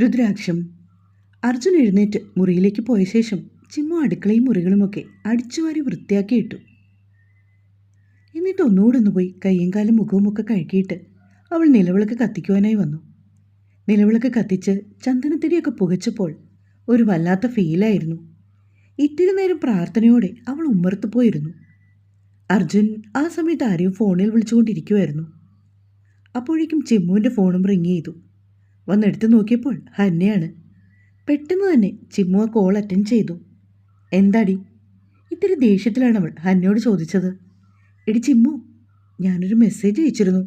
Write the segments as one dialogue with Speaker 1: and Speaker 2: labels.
Speaker 1: രുദ്രാക്ഷം. അർജുൻ എഴുന്നേറ്റ് മുറിയിലേക്ക് പോയ ശേഷം ചിമ്മു അടുക്കളയും മുറികളുമൊക്കെ അടിച്ചുവാരി വൃത്തിയാക്കിയിട്ടു. എന്നിട്ട് ഒന്നുകൂടെ ഒന്ന് പോയി കയ്യും കാലും മുഖവുമൊക്കെ കഴുകിയിട്ട് അവൾ നിലവിളക്ക് കത്തിക്കുവാനായി വന്നു. നിലവിളക്ക് കത്തിച്ച് ചന്ദനത്തിരിയൊക്കെ പുകച്ചപ്പോൾ ഒരു വല്ലാത്ത ഫീലായിരുന്നു. ഇത്തിരി നേരം പ്രാർത്ഥനയോടെ അവൾ ഉമ്മർത്ത് പോയിരുന്നു. അർജുൻ ആ സമയത്ത് ആരെയും ഫോണിൽ വിളിച്ചുകൊണ്ടിരിക്കുമായിരുന്നു അപ്പോഴേക്കും ചിമ്മുവിന്റെ ഫോണും റിങ് ചെയ്തു. വന്നെടുത്ത് നോക്കിയപ്പോൾ ഹന്നയാണ് പെട്ടെന്ന് തന്നെ ചിമ്മു ആ കോൾ അറ്റൻഡ് ചെയ്തു. എന്താടി? ഇത്തിരി ദേഷ്യത്തിലാണ് അവൾ ഹന്നയോട് ചോദിച്ചത്. എടി ചിമ്മു ഞാനൊരു മെസ്സേജ് അയച്ചിരുന്നു.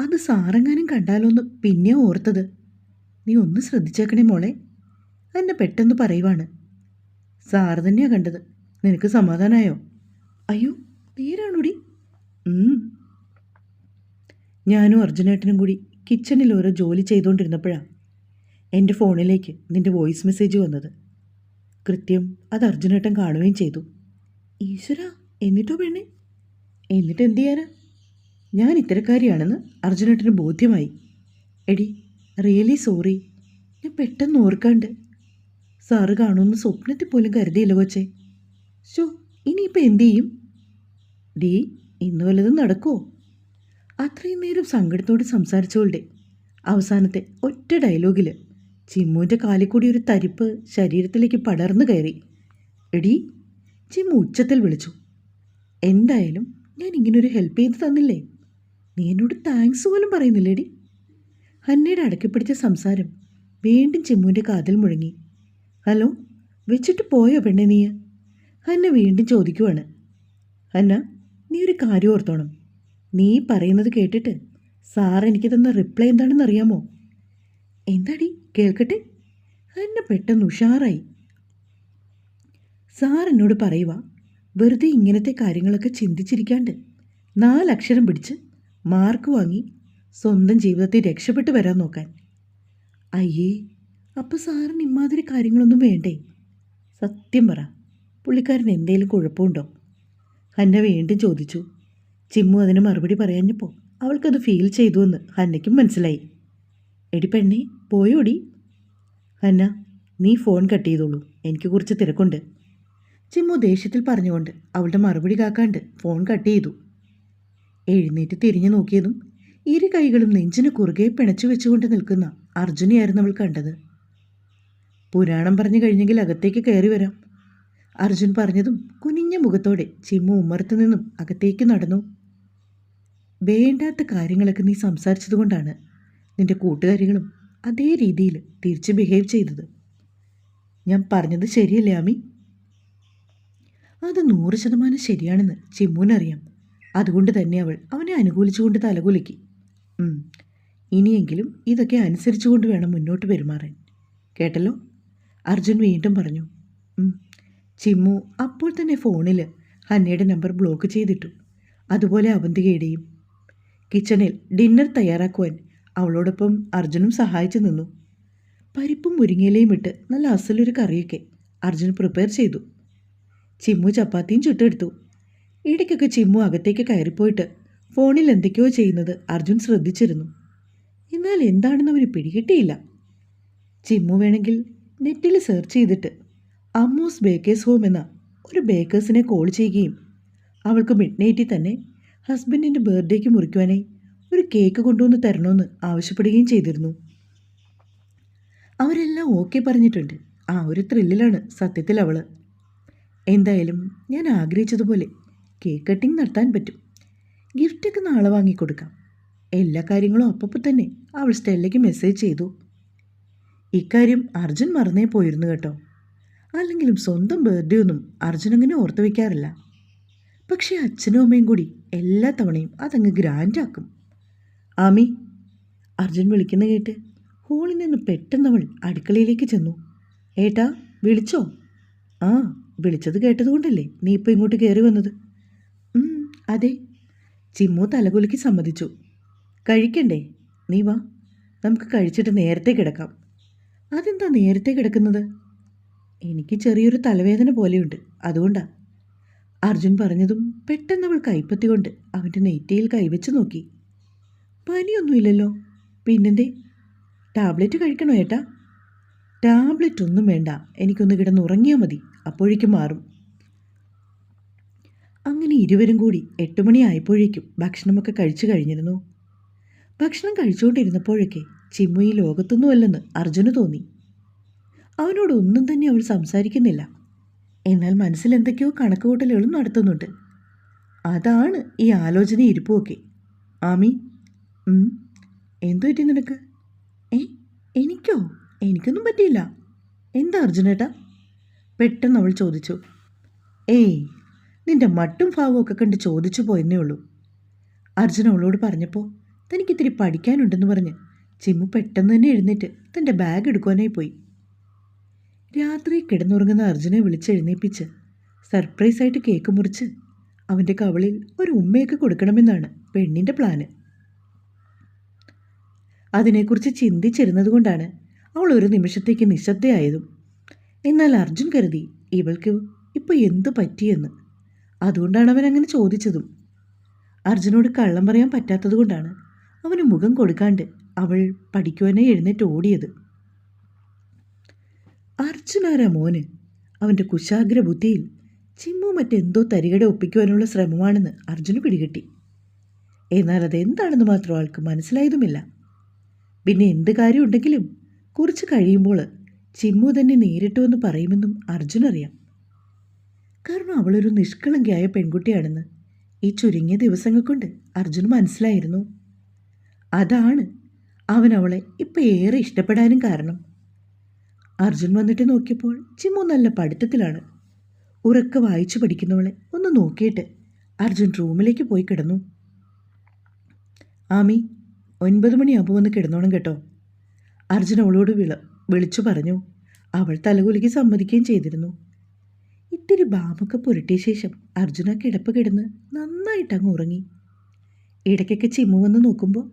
Speaker 1: അത് സാറെങ്ങാനും കണ്ടാലോന്ന് പിന്നെ ഓർത്തത്. നീ ഒന്ന് ശ്രദ്ധിച്ചേക്കണേ മോളെ. എന്നെ പെട്ടെന്ന് പറയുവാണ്. സാറ് തന്നെയാണ് കണ്ടത്. നിനക്ക് സമാധാനമായോ അയ്യോ നേരാണോടി. ഞാനും അർജുനേട്ടനും കൂടി കിച്ചണിൽ ഓരോ ജോലി ചെയ്തുകൊണ്ടിരുന്നപ്പോഴാണ് എന്റെ ഫോണിലേക്ക് നിന്റെ വോയിസ് മെസ്സേജ് വന്നത്. കൃത്യം അത് അർജുനേട്ടൻ കാണുകയും ചെയ്തു. ഈശ്വര എന്നിട്ടോ പെണ്ണെ? എന്നിട്ട് എന്ത് ചെയ്യാനാ? ഞാൻ ഇത്തരക്കാരിയാണെന്ന് അർജുനേട്ടന് ബോധ്യമായി. എടി റിയലി സോറി. ഞാൻ പെട്ടെന്ന് ഓർക്കാണ്ട്. സാറ് കാണുമെന്ന് സ്വപ്നത്തിൽ പോലും കരുതിയില്ല കൊച്ചേ. ഷോ ഇനിയിപ്പോൾ എന്തു ചെയ്യും? ഡീ ഇന്ന് വല്ലതും നടക്കുമോ അത്രയും നേരം സങ്കടത്തോട് സംസാരിച്ചവളുടെ അവസാനത്തെ ഒറ്റ ഡയലോഗിൽ ചിമ്മുവിന്റെ കാലിൽ കൂടി ഒരു തരിപ്പ് ശരീരത്തിലേക്ക് പടർന്നു കയറി. എടി ചിമ്മു ഉച്ചത്തിൽ വിളിച്ചു. എന്തായാലും ഞാൻ ഇങ്ങനൊരു ഹെൽപ്പ് ചെയ്ത് തന്നില്ലേ? നീ എന്നോട് താങ്ക്സ് പോലും പറയുന്നില്ലേടി ഹന്നയുടെ അടക്കിപ്പിടിച്ച സംസാരം വീണ്ടും ചിമ്മുവിന്റെ കാതിൽ മുഴങ്ങി. ഹലോ വെച്ചിട്ട് പോയോ പെണ്ണെ നീ? ഹന്ന വീണ്ടും ചോദിക്കുവാണ്. ഹന്ന നീ ഒരു കാര്യം ഓർത്തോണം. നീ പറയുന്നത് കേട്ടിട്ട് സാർ എനിക്ക് തന്ന റിപ്ലൈ എന്താണെന്ന് അറിയാമോ? എന്താടി? കേൾക്കട്ടെ? എന്നെ പെട്ടെന്ന് ഉഷാറായി. സാർ എന്നോട് പറയുക വെറുതെ ഇങ്ങനത്തെ കാര്യങ്ങളൊക്കെ ചിന്തിച്ചിരിക്കാണ്ട് നാലക്ഷരം പിടിച്ച് മാർക്ക് വാങ്ങി സ്വന്തം ജീവിതത്തെ രക്ഷപ്പെട്ടു വരാൻ നോക്കാൻ. അയ്യേ അപ്പോൾ സാറിന് ഇമാതിരി കാര്യങ്ങളൊന്നും വേണ്ടേ? സത്യം പറ പുള്ളിക്കാരൻ എന്തെങ്കിലും കുഴപ്പമുണ്ടോ? ഹന്ന വീണ്ടും ചോദിച്ചു. ചിമ്മു അതിന് മറുപടി പറയാഞ്ഞപ്പോൾ അവൾക്കത് ഫീൽ ചെയ്തു എന്ന് ഹന്നയ്ക്കും മനസ്സിലായി. എടി പെണ്ണേ പോയോടി. ഹന്ന നീ ഫോൺ കട്ട് ചെയ്തോളൂ. എനിക്ക് കുറച്ച് തിരക്കുണ്ട്. ചിമ്മു ദേഷ്യത്തിൽ പറഞ്ഞുകൊണ്ട് അവളുടെ മറുപടി കാക്കാണ്ട് ഫോൺ കട്ട് ചെയ്തു. എഴുന്നേറ്റ് തിരിഞ്ഞു നോക്കിയതും ഇരു കൈകളും നെഞ്ചിന് കുറുകെ പിണച്ചു വെച്ചുകൊണ്ട് നിൽക്കുന്ന അർജുനെയായിരുന്നു അവൾ കണ്ടത്. പുരാണം പറഞ്ഞു കഴിഞ്ഞെങ്കിൽ അകത്തേക്ക് കയറി വരാം. അർജുൻ പറഞ്ഞതും കുനിഞ്ഞ മുഖത്തോടെ ചിമ്മു ഉമ്മറത്തു നിന്നും അകത്തേക്ക് നടന്നു. വേണ്ടാത്ത കാര്യങ്ങളൊക്കെ നീ സംസാരിച്ചത് കൊണ്ടാണ് നിന്റെ കൂട്ടുകാരികളും അതേ രീതിയിൽ തിരിച്ച് ബിഹേവ് ചെയ്തത്. ഞാൻ പറഞ്ഞത് ശരിയല്ലേ ആമി? അത് നൂറ് ശതമാനം ശരിയാണെന്ന് ചിമ്മൂനറിയാം അതുകൊണ്ട് തന്നെ അവൾ അവനെ അനുകൂലിച്ചുകൊണ്ട് തലകുലുക്കി. ഇനിയെങ്കിലും ഇതൊക്കെ അനുസരിച്ചുകൊണ്ട് വേണം മുന്നോട്ട് പെരുമാറാൻ. കേട്ടല്ലോ? അർജുൻ വീണ്ടും പറഞ്ഞു. ചിമ്മു അപ്പോൾ തന്നെ ഫോണിൽ ഹന്നയുടെ നമ്പർ ബ്ലോക്ക് ചെയ്തിട്ടു. അതുപോലെ അവന്തികയുടെയും കിച്ചണിൽ ഡിന്നർ തയ്യാറാക്കുവാൻ അവളോടൊപ്പം അർജുനും സഹായിച്ചു നിന്നു. പരിപ്പും മുരിങ്ങയിലയും ഇട്ട് നല്ല അസലൊരു കറിയൊക്കെ അർജുൻ പ്രിപ്പയർ ചെയ്തു. ചിമ്മു ചപ്പാത്തിയും ചുട്ടെടുത്തു. ഇടയ്ക്കൊക്കെ ചിമ്മു അകത്തേക്ക് കയറിപ്പോയിട്ട് ഫോണിൽ എന്തൊക്കെയോ ചെയ്യുന്നത് അർജുൻ ശ്രദ്ധിച്ചിരുന്നു. എന്നാൽ എന്താണെന്ന് അവന് പിടികിട്ടിയില്ല. ചിമ്മു വേണമെങ്കിൽ നെറ്റിൽ സെർച്ച് ചെയ്തിട്ട് അമ്മൂസ് ബേക്കേഴ്സ് ഹോം എന്ന ഒരു ബേക്കേഴ്സിനെ കോൾ ചെയ്യുകയും അവൾക്ക് മിഡ് നൈറ്റിൽ തന്നെ ഹസ്ബൻഡിന്റെ ബർത്ത്ഡേക്ക് മുറിക്കുവാനായി ഒരു കേക്ക് കൊണ്ടുവന്ന് തരണമെന്ന് ആവശ്യപ്പെടുകയും ചെയ്തിരുന്നു. അവരെല്ലാം ഓക്കെ പറഞ്ഞിട്ടുണ്ട്. ആ ഒരു ത്രില്ലിലാണ് സത്യത്തിൽ അവൾ എന്തായാലും ഞാൻ ആഗ്രഹിച്ചതുപോലെ കേക്ക് കട്ടിങ് നടത്താൻ പറ്റും. ഗിഫ്റ്റൊക്കെ നാളെ വാങ്ങിക്കൊടുക്കാം. എല്ലാ കാര്യങ്ങളും അപ്പോൾ തന്നെ അവൾ സ്റ്റെല്ലയ്ക്ക് മെസ്സേജ് ചെയ്തു. ഇക്കാര്യം അർജുൻ മറന്നേ പോയിരുന്നു കേട്ടോ. അല്ലെങ്കിലും സ്വന്തം ബർത്ത്ഡേ ഒന്നും അർജുൻ അങ്ങനെ ഓർത്തു വയ്ക്കാറില്ല പക്ഷേ അച്ഛനും അമ്മയും കൂടി എല്ലാ തവണയും അതങ്ങ് ഗ്രാൻഡാക്കും ആമി അർജുൻ വിളിക്കുന്ന കേട്ട് ഹോളിൽ നിന്ന് പെട്ടെന്ന് അവൾ അടുക്കളയിലേക്ക് ചെന്നു. ഏട്ടാ വിളിച്ചോ? ആ വിളിച്ചത് കേട്ടതുകൊണ്ടല്ലേ നീ ഇപ്പോൾ ഇങ്ങോട്ട് കയറി വന്നത്? അതെ. ചിമ്മു തലകുലുക്കി സമ്മതിച്ചു. കഴിക്കണ്ടേ? നീ വാ. നമുക്ക് കഴിച്ചിട്ട് നേരത്തെ കിടക്കാം. അതെന്താ നേരത്തെ കിടക്കുന്നത്? എനിക്ക് ചെറിയൊരു തലവേദന പോലെയുണ്ട്. അതുകൊണ്ടാ. അർജുൻ പറഞ്ഞതും പെട്ടെന്ന് അവൾ കൈപ്പത്തി കൊണ്ട് അവന്റെ നെറ്റിയിൽ കൈവച്ച് നോക്കി. പനിയൊന്നുമില്ലല്ലോ? പിന്നെന്തേ? ടാബ്ലറ്റ് കഴിക്കണോ ഏട്ടാ? ടാബ്ലറ്റ് ഒന്നും വേണ്ട. എനിക്കൊന്ന് കിടന്ന് ഉറങ്ങിയാൽ മതി. അപ്പോഴേക്കും മാറും. അങ്ങനെ ഇരുവരും കൂടി എട്ട് മണിയായപ്പോഴേക്കും ഭക്ഷണമൊക്കെ കഴിച്ചു കഴിഞ്ഞിരുന്നു. ഭക്ഷണം കഴിച്ചുകൊണ്ടിരുന്നപ്പോഴൊക്കെ ചിമ്മു ഈ ലോകത്തൊന്നുമല്ലെന്ന് അർജുന് തോന്നി. അവനോട് ഒന്നും തന്നെ അവൾ സംസാരിക്കുന്നില്ല. എന്നാൽ മനസ്സിൽ എന്തൊക്കെയോ കണക്കുകൂട്ടലുകളും നടത്തുന്നുണ്ട്. അതാണ് ഈ ആലോചന ഇരിപ്പുമൊക്കെ. ആമി എന്തു പറ്റി നിനക്ക്? ഏ എനിക്കോ? എനിക്കൊന്നും പറ്റിയില്ല. എന്താ അർജുനേട്ടാ? പെട്ടെന്ന് അവൾ ചോദിച്ചു. ഏയ് നിന്റെ മട്ടും ഭാവവും ഒക്കെ കണ്ട് ചോദിച്ചു പോയെന്നേ ഉള്ളൂ. അർജുന അവളോട് പറഞ്ഞപ്പോൾ തനിക്കിത്തിരി പഠിക്കാനുണ്ടെന്ന് പറഞ്ഞ്. ചിമ്മു പെട്ടെന്ന് തന്നെ എഴുന്നേറ്റ് തന്റെ ബാഗ് എടുക്കുവാനായി പോയി. രാത്രി കിടന്നുറങ്ങുന്ന അർജുനെ വിളിച്ചെഴുന്നേപ്പിച്ച് സർപ്രൈസായിട്ട് കേക്ക് മുറിച്ച് അവന്റെ കവളിൽ ഒരു ഉമ്മയൊക്കെ കൊടുക്കണമെന്നാണ് പെണ്ണിന്റെ പ്ലാന്. അതിനെക്കുറിച്ച് ചിന്തിച്ചിരുന്നതുകൊണ്ടാണ് അവൾ ഒരു നിമിഷത്തേക്ക് നിശബ്ദയായതും. എന്നാൽ അർജുൻ കരുതി ഇവൾക്ക് ഇപ്പോൾ എന്ത് പറ്റിയെന്ന്. അതുകൊണ്ടാണ് അവൻ അങ്ങനെ ചോദിച്ചതും. അർജുനോട് കള്ളം പറയാൻ പറ്റാത്തതുകൊണ്ടാണ് അവന് മുഖം കൊടുക്കാണ്ട് അവൾ പഠിക്കുവാനായി എഴുന്നേറ്റ് ഓടിയത്. അർജുനാരാ മോന്. അവന്റെ കുശാഗ്ര ബുദ്ധിയിൽ ചിമ്മു മറ്റെന്തോ തരികട ഒപ്പിക്കുവാനുള്ള ശ്രമമാണെന്ന് അർജുന് പിടികിട്ടി. എന്നാൽ അതെന്താണെന്ന് മാത്രം ആൾക്ക് മനസ്സിലായതുമില്ല. പിന്നെ എന്ത് കാര്യമുണ്ടെങ്കിലും കുറച്ച് കഴിയുമ്പോൾ ചിമ്മു തന്നെ നേരിട്ടു എന്ന് പറയുമെന്നും അർജുനറിയാം. കാരണം അവളൊരു നിഷ്കളങ്കയായ പെൺകുട്ടിയാണെന്ന് ഈ ചുരുങ്ങിയ ദിവസങ്ങൾ കൊണ്ട് അർജുന് മനസ്സിലായിരുന്നു. അതാണ് അവൻ അവളെ ഇപ്പം ഏറെ ഇഷ്ടപ്പെടാനും കാരണം. അർജുൻ വന്നിട്ട് നോക്കിയപ്പോൾ ചിമ്മു നല്ല പഠിത്തത്തിലാണ്. ഉറക്കെ വായിച്ചു പഠിക്കുന്നവളെ ഒന്ന് നോക്കിയിട്ട് അർജുൻ റൂമിലേക്ക് പോയി കിടന്നു. ആമി ഒൻപത് മണിയാകുമ്പോൾ വന്ന് കിടന്നോണം കേട്ടോ. അർജുൻ അവളോട് വിള വിളിച്ചു പറഞ്ഞു. അവൾ തലകുലിക്ക് സമ്മതിക്കുകയും ചെയ്തിരുന്നു. ഇത്തിരി ബാമൊക്കെ പുരട്ടിയ ശേഷം അർജുന കിടപ്പ് കിടന്ന് നന്നായിട്ട് അങ്ങ് ഉറങ്ങി. ഇടയ്ക്കൊക്കെ ചിമ്മു വന്ന് നോക്കുമ്പോൾ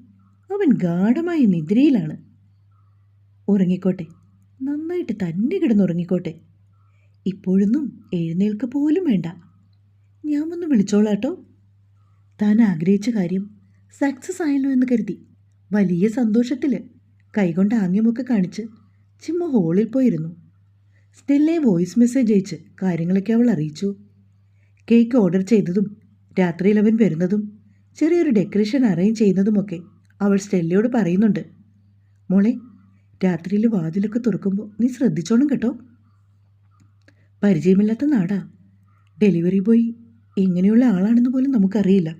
Speaker 1: അവൻ ഗാഠമായ നിദ്രയിലാണ്. ഉറങ്ങിക്കോട്ടെ നന്നായിട്ട് തന്നെ കിടന്നുറങ്ങിക്കോട്ടെ. ഇപ്പോഴൊന്നും എഴുന്നേൽക്ക പോലും വേണ്ട. ഞാൻ വന്ന് വിളിച്ചോളാട്ടോ. താൻ ആഗ്രഹിച്ച കാര്യം സക്സസ് ആയല്ലോ എന്ന് കരുതി. വലിയ സന്തോഷത്തിൽ കൈകൊണ്ട് ആംഗ്യമൊക്കെ കാണിച്ച് ചിമ്മ ഹോളിൽ പോയിരുന്നു. സ്റ്റെല്ലെ വോയിസ് മെസ്സേജ് അയച്ച് കാര്യങ്ങളൊക്കെ അവൾ അറിയിച്ചു. കേക്ക് ഓർഡർ ചെയ്തതും രാത്രിയിൽ അവൻ വരുന്നതും ചെറിയൊരു ഡെക്കറേഷൻ അറേഞ്ച് ചെയ്യുന്നതുമൊക്കെ അവൾ സ്റ്റെല്ലയോട് പറയുന്നുണ്ട്. മോളെ രാത്രിയിൽ വാതിലൊക്കെ തുറക്കുമ്പോൾ നീ ശ്രദ്ധിച്ചോണം കേട്ടോ. പരിചയമില്ലാത്ത നാടാ. ഡെലിവറി ബോയ് എങ്ങനെയുള്ള ആളാണെന്ന് പോലും നമുക്കറിയില്ല.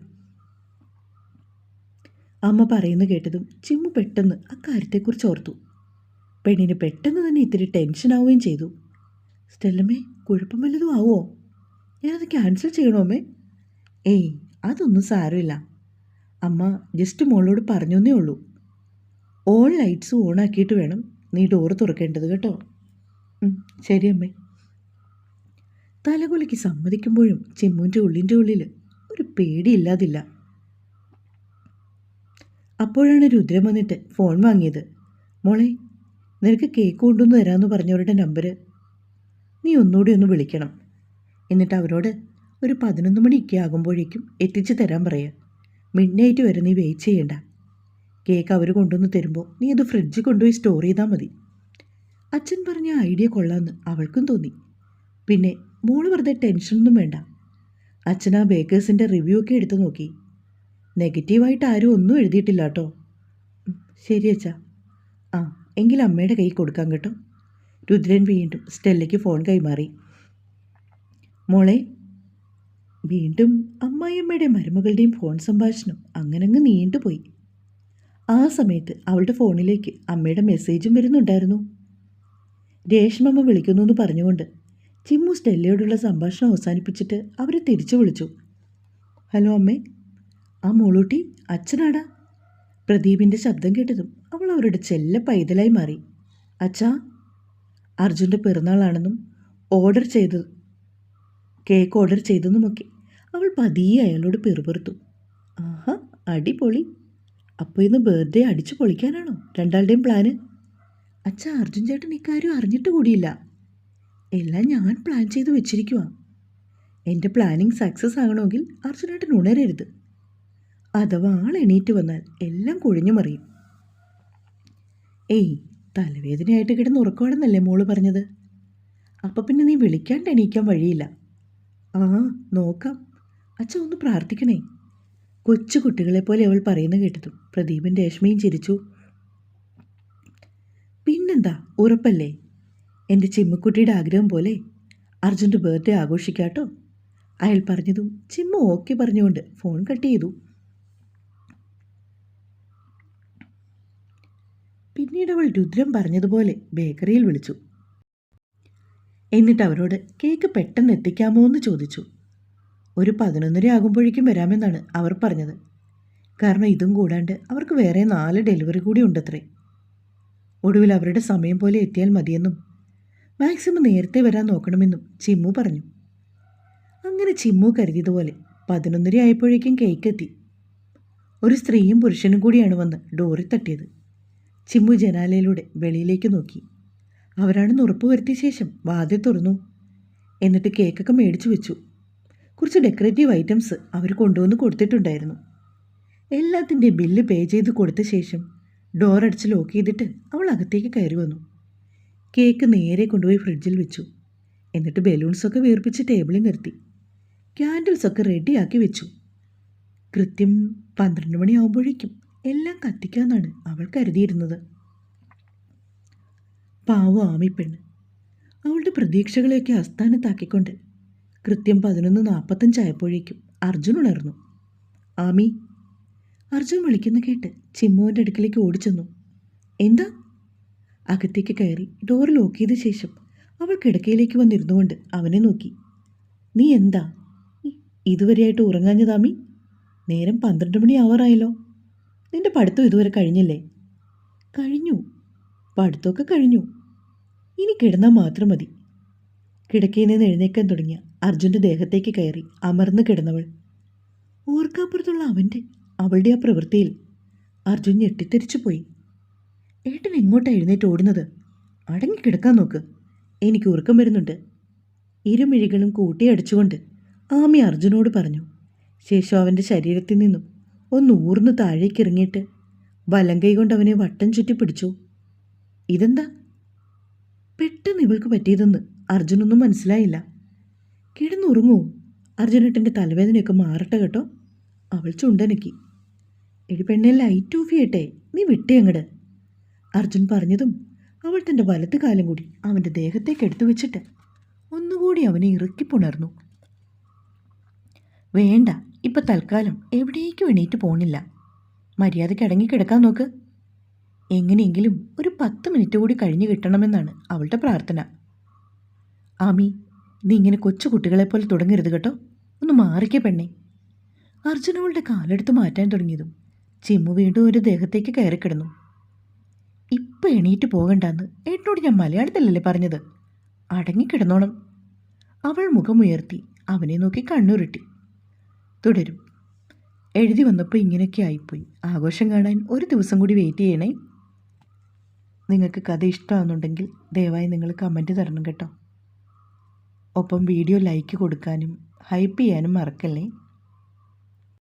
Speaker 1: അമ്മ പറയുന്നു കേട്ടതും ചിമ്മു പെട്ടെന്ന് കാര്യത്തെക്കുറിച്ച് ഓർത്തു. പെണ്ണിന് പെട്ടെന്ന് തന്നെ ഇത്തിരി ടെൻഷനാവുകയും ചെയ്തു. സ്റ്റെല്ലമ്മേ കുഴപ്പം വല്ലതും ആവുമോ ഞാനത് ക്യാൻസൽ ചെയ്യണോമേ ഏയ് അതൊന്നും സാരമില്ല. അമ്മ ജസ്റ്റ് മോളോട് പറഞ്ഞേ ഉള്ളൂ. ഓൾ ലൈറ്റ്സ് ഓൺ ആക്കിയിട്ട് വേണം നീ ഡോർ തുറക്കേണ്ടത് കേട്ടോ. ശരി അമ്മേ. തലകുലയ്ക്ക് സമ്മതിക്കുമ്പോഴും ചെമ്മൂന്റെ ഉള്ളിന്റെ ഉള്ളിൽ ഒരു പേടിയില്ലാതില്ല അപ്പോഴാണ് രുദ്രൻ വന്നിട്ട് ഫോൺ വാങ്ങിയത്. മോളെ നിനക്ക് കേക്ക് കൊണ്ടുവന്ന് തരാമെന്ന് പറഞ്ഞവരുടെ നമ്പർ നീ ഒന്നുകൂടി ഒന്ന് വിളിക്കണം. എന്നിട്ട് അവരോട് ഒരു പതിനൊന്ന് മണിയൊക്കെ ആകുമ്പോഴേക്കും എത്തിച്ചു തരാൻ പറയുക മിഡ് നൈറ്റ് വരെ നീ വെയിറ്റ് ചെയ്യണ്ട. കേക്ക് അവർ കൊണ്ടുവന്ന് തരുമ്പോൾ നീ അത് ഫ്രിഡ്ജിൽ കൊണ്ടുപോയി സ്റ്റോർ ചെയ്താൽ മതി. അച്ഛൻ പറഞ്ഞ ഐഡിയ കൊള്ളാമെന്ന് അവൾക്കും തോന്നി. പിന്നെ മോൾ വെറുതെ ടെൻഷനൊന്നും വേണ്ട. അച്ഛൻ ആ ബേക്കേഴ്സിന്റെ റിവ്യൂ ഒക്കെ എടുത്തു നോക്കി. നെഗറ്റീവായിട്ട് ആരും ഒന്നും എഴുതിയിട്ടില്ല കേട്ടോ. ശരി അച്ഛാ. ആ എങ്കിൽ അമ്മയുടെ കൈ കൊടുക്കാം കേട്ടോ. രുദ്രൻ വീണ്ടും സ്റ്റെല്ലയ്ക്ക് ഫോൺ കൈമാറി. മോളെ വീണ്ടും അമ്മായിയമ്മയുടെ മരുമകളുടെയും ഫോൺ സംഭാഷണം അങ്ങനങ്ങ് നീണ്ടുപോയി. ആ സമയത്ത് അവളുടെ ഫോണിലേക്ക് അമ്മയുടെ മെസ്സേജും വരുന്നുണ്ടായിരുന്നു. രേഷ്മമ്മ വിളിക്കുന്നു എന്ന് പറഞ്ഞുകൊണ്ട് ചിമ്മു സ്റ്റെല്ലയോടുള്ള സംഭാഷണം അവസാനിപ്പിച്ചിട്ട് അവരെ തിരിച്ചു വിളിച്ചു. ഹലോ അമ്മേ ആ മോളൂട്ടി അച്ഛനാടാ? പ്രദീപിന്റെ ശബ്ദം കേട്ടതും അവൾ അവരുടെ ചെല്ല പൈതലായി മാറി. അച്ഛാ അർജുന്റെ പിറന്നാളാണെന്നും ഓർഡർ ചെയ്ത് കേക്ക് ഓർഡർ ചെയ്തെന്നുമൊക്കെ അവൾ പതിയെ അയാളോട് പെറുപെറുത്തു. ആഹാ അടിപൊളി. അപ്പോൾ ഇന്ന് ബർത്ത്ഡേ അടിച്ചു പൊളിക്കാനാണോ രണ്ടാളുടെയും പ്ലാന് അച്ഛാ അർജുൻ ചേട്ടൻ ഇക്കാര്യം അറിഞ്ഞിട്ട് കൂടിയില്ല. എല്ലാം ഞാൻ പ്ലാൻ ചെയ്ത് വെച്ചിരിക്കുക എന്റെ പ്ലാനിങ് സക്സസ് ആകണമെങ്കിൽ അർജുനേട്ടൻ ഉണരരുത്. അഥവാ ആൾ എണീറ്റ് വന്നാൽ എല്ലാം കൊഴിഞ്ഞു മറിയും. ഏയ് തലവേദനയായിട്ട് കിടന്ന് ഉറക്കമാണെന്നല്ലേ മോൾ പറഞ്ഞത്? അപ്പം പിന്നെ നീ വിളിക്കാണ്ട് എണീക്കാൻ വഴിയില്ല. ആ നോക്കാം. അച്ഛൻ ഒന്ന് പ്രാർത്ഥിക്കണേ. കൊച്ചു കുട്ടികളെ പോലെ അവൾ പറയുന്ന കേട്ടതും പ്രദീപൻ രേഷ്മയും ചിരിച്ചു. പിന്നെന്താ? ഉറപ്പല്ലേ? എന്റെ ചിമ്മുക്കുട്ടിയുടെ ആഗ്രഹം പോലെ അർജുന്റെ ബർത്ത്ഡേ ആഘോഷിക്കാട്ടോ? അയാൾ പറഞ്ഞതും ചിമ്മു ഓക്കെ പറഞ്ഞുകൊണ്ട് ഫോൺ കട്ട് ചെയ്തു. പിന്നീട് അവൾ രുദ്രം പറഞ്ഞതുപോലെ ബേക്കറിയിൽ വിളിച്ചു. എന്നിട്ട് അവരോട് കേക്ക് പെട്ടെന്ന് എത്തിക്കാമോ? എന്ന് ചോദിച്ചു. ഒരു പതിനൊന്നര ആകുമ്പോഴേക്കും വരാമെന്നാണ് അവർ പറഞ്ഞത്. കാരണം ഇതും കൂടാണ്ട് അവർക്ക് വേറെ നാല് ഡെലിവറി കൂടി ഉണ്ടത്രേ. ഒടുവിൽ അവരുടെ സമയം പോലെ എത്തിയാൽ മതിയെന്നും മാക്സിമം നേരത്തെ വരാൻ നോക്കണമെന്നും ചിമ്മു പറഞ്ഞു. അങ്ങനെ ചിമ്മു കരുതിയതുപോലെ പതിനൊന്നര ആയപ്പോഴേക്കും കേക്ക് എത്തി ഒരു സ്ത്രീയും പുരുഷനും കൂടിയാണ് വന്ന് ഡോറി തട്ടിയത്. ചിമ്മു ജനാലയിലൂടെ വെളിയിലേക്ക് നോക്കി. അവരാണെന്ന് ഉറപ്പുവരുത്തിയ ശേഷം വാതിൽ തുറന്നു. എന്നിട്ട് കേക്കൊക്കെ മേടിച്ചു വെച്ചു. കുറച്ച് ഡെക്കറേറ്റീവ് ഐറ്റംസ് അവർ കൊണ്ടുവന്ന് കൊടുത്തിട്ടുണ്ടായിരുന്നു. എല്ലാത്തിന്റെയും ബില്ല് പേ ചെയ്ത് കൊടുത്ത ശേഷം ഡോർ അടിച്ച് ലോക്ക് ചെയ്തിട്ട് അവൾ അകത്തേക്ക് കയറി വന്നു. കേക്ക് നേരെ കൊണ്ടുപോയി ഫ്രിഡ്ജിൽ വെച്ചു. എന്നിട്ട് ബലൂൺസൊക്കെ വീർപ്പിച്ച് ടേബിളിൽ നിർത്തി. ക്യാൻഡിൽസൊക്കെ റെഡിയാക്കി വെച്ചു. കൃത്യം പന്ത്രണ്ട് മണിയാവുമ്പോഴേക്കും എല്ലാം കത്തിക്കാന്നാണ് അവൾ കരുതിയിരുന്നത്. പാവ ആമിപ്പെണ്ണ്. അവളുടെ പ്രതീക്ഷകളെയൊക്കെ അസ്ഥാനത്താക്കിക്കൊണ്ട് കൃത്യം പതിനൊന്ന് നാൽപ്പത്തഞ്ചായപ്പോഴേക്കും അർജുൻ ഉണർന്നു. ആമി അർജുൻ വിളിക്കുന്ന കേട്ട് ചിമ്മുവിന്റെ അടുക്കിലേക്ക് ഓടിച്ചെന്നു. എന്താ? അകത്തേക്ക് കയറി ഡോർ ലോക്ക് ചെയ്ത ശേഷം അവൾ കിടക്കയിലേക്ക് വന്നിരുന്നുകൊണ്ട് അവനെ നോക്കി. നീ എന്താ? ഇതുവരെയായിട്ട് ഉറങ്ങാഞ്ഞതാമി? നേരം പന്ത്രണ്ട് മണി ആവാറായല്ലോ. നിന്റെ പഠിത്തം ഇതുവരെ കഴിഞ്ഞില്ലേ? കഴിഞ്ഞു. പഠിത്തമൊക്കെ കഴിഞ്ഞു. ഇനി കിടന്നാൽ മാത്രം മതി. കിടക്കയിൽ നിന്ന് എഴുന്നേക്കാൻ തുടങ്ങിയ അർജുന്റെ ദേഹത്തേക്ക് കയറി അമർന്നു കിടന്നവൾ. ഓർക്കാപ്പുറത്തുള്ള അവന്റെ അവളുടെ ആ പ്രവൃത്തിയിൽ അർജുൻ ഞെട്ടിത്തെരിച്ചു പോയി. ഏട്ടൻ എങ്ങോട്ടാണ് എഴുന്നേറ്റ് ഓടുന്നത്? അടങ്ങി കിടക്കാൻ നോക്ക്. എനിക്ക് ഉറക്കം വരുന്നുണ്ട്. ഇരുമിഴികളും കൂട്ടിയടിച്ചുകൊണ്ട് ആമി അർജുനോട് പറഞ്ഞു. ശേഷം അവന്റെ ശരീരത്തിൽ നിന്നും ഒന്ന് ഊർന്ന് വലം കൈ കൊണ്ട് അവനെ വട്ടം ചുറ്റി പിടിച്ചു. ഇതെന്താ? പെട്ടെന്ന് ഇവൾക്ക് പറ്റിയതെന്ന് അർജുനൊന്നും മനസ്സിലായില്ല. കിടന്നുറങ്ങൂ. അർജുനേട്ടന്റെ തലവേദനയൊക്കെ മാറട്ടെ കേട്ടോ. അവൾ ചുണ്ടനക്കി. എടി പെണ്ണെ ലൈറ്റ് ഓഫ് ചെയ്യട്ടെ. നീ വിട്ടേ അങ്ങട്. അർജുൻ പറഞ്ഞതും അവൾ തന്റെ വലത്ത് കാലം കൂടി അവന്റെ ദേഹത്തേക്ക് എടുത്തു വെച്ചിട്ട് ഒന്നുകൂടി അവനെ ഇറുക്കിപ്പുണർന്നു വേണ്ട ഇപ്പം തൽക്കാലം എവിടേക്കും എണീറ്റ് പോണില്ല. മര്യാദയ്ക്ക് അടങ്ങി കിടക്കാൻ നോക്ക്. എങ്ങനെയെങ്കിലും ഒരു പത്ത് മിനിറ്റ് കൂടി കഴിഞ്ഞു കിട്ടണമെന്നാണ് അവളുടെ പ്രാർത്ഥന. ആമി നീ ഇങ്ങനെ കൊച്ചു കുട്ടികളെപ്പോലെ തുടങ്ങരുത് കേട്ടോ. ഒന്ന് മാറിക്കേ പെണ്ണേ. അർജുനവളുടെ കാലെടുത്ത് മാറ്റാൻ തുടങ്ങിയതും ചിമ്മു വീണ്ടും ഒരു ദേഹത്തേക്ക് കയറിക്കിടന്നു ഇപ്പം എണീറ്റ് പോകണ്ടെന്ന് ഏട്ടനോട് ഞാൻ മലയാളത്തിലല്ലേ പറഞ്ഞത്? അടങ്ങിക്കിടന്നോണം അവൾ മുഖമുയർത്തി അവനെ നോക്കി കണ്ണുരുട്ടി. തുടരും. എഴുതി വന്നപ്പോൾ ഇങ്ങനെയൊക്കെ ആയിപ്പോയി. ആഘോഷം കാണാൻ ഒരു ദിവസം കൂടി വെയിറ്റ് ചെയ്യണേ. നിങ്ങൾക്ക് കഥ ഇഷ്ടമാണെന്നുണ്ടെങ്കിൽ ദയവായി നിങ്ങൾ കമന്റ് തരണം കേട്ടോ. ഒപ്പം വീഡിയോ ലൈക്ക് കൊടുക്കാനും ഹൈപ്പ് ചെയ്യാനും മറക്കല്ലേ?